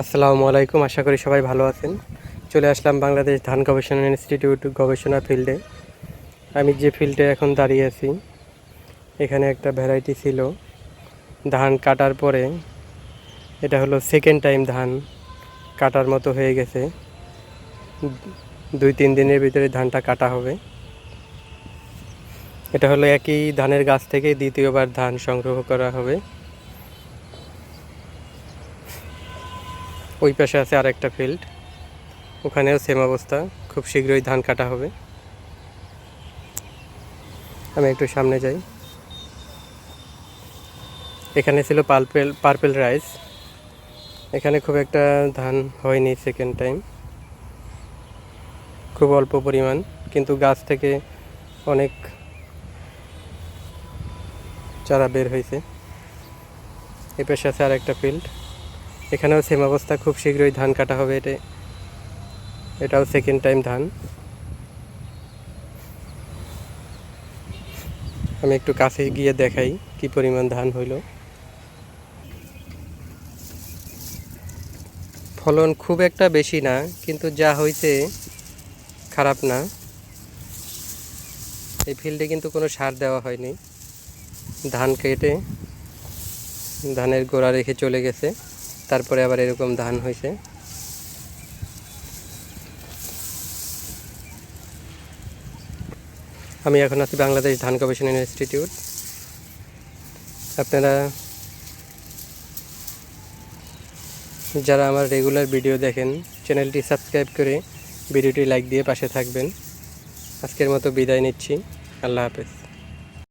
আসসালামু আলাইকুম, আশা করি সবাই ভালো আছেন। চলে আসলাম বাংলাদেশ ধান গবেষণা ইনস্টিটিউট গবেষণা ফিল্ডে। আমি যে ফিল্ডে এখন দাঁড়িয়ে আছি, এখানে একটা ভ্যারাইটি ছিল। ধান কাটার পরে এটা হলো সেকেন্ড টাইম ধান কাটার মতো হয়ে গেছে। দুই, তিন দিনের ভিতরে ধানটা কাটা হবে। এটা হলো একই ধানের গাছ থেকে দ্বিতীয়বার ধান সংগ্রহ করা হবে। ওই পাশে আছে আরেকটা ফিল্ড ওখানেও সেম অবস্থা। খুব শীঘ্রই ধান কাটা হবে। আমি একটু সামনে যাই। এখানে ছিল পার্পেল পার্পেল রাইস এখানে খুব একটা ধান হয়নি সেকেন্ড টাইম খুব অল্প পরিমাণ। কিন্তু গাছ থেকে অনেক চারা বের হয়েছে। এ পাশে আছে আরেকটা ফিল্ড এখানেও সেম অবস্থা, খুব শীঘ্রই ধান কাটা হবে এটা এটাও সেকেন্ড টাইম ধান। আমি একটু কাছে গিয়ে দেখাই কি পরিমাণ ধান হইল। ফলন খুব একটা বেশি না, কিন্তু যা হয়েছে খারাপ না। এই ফিল্ডে কিন্তু কোনো সার দেওয়া হয়নি। ধান কেটে, ধানের গোড়া রেখে চলে গেছে। তারপরে আবার এরকম ধান হয়েছে। আমি এখন আছি বাংলাদেশ ধান গবেষণা ইনস্টিটিউট। আপনারা যারা আমার রেগুলার ভিডিও দেখেন, চ্যানেলটি সাবস্ক্রাইব করে ভিডিওটি লাইক দিয়ে পাশে থাকবেন। আজকের মতো বিদায় নিচ্ছি। আল্লাহ হাফেজ।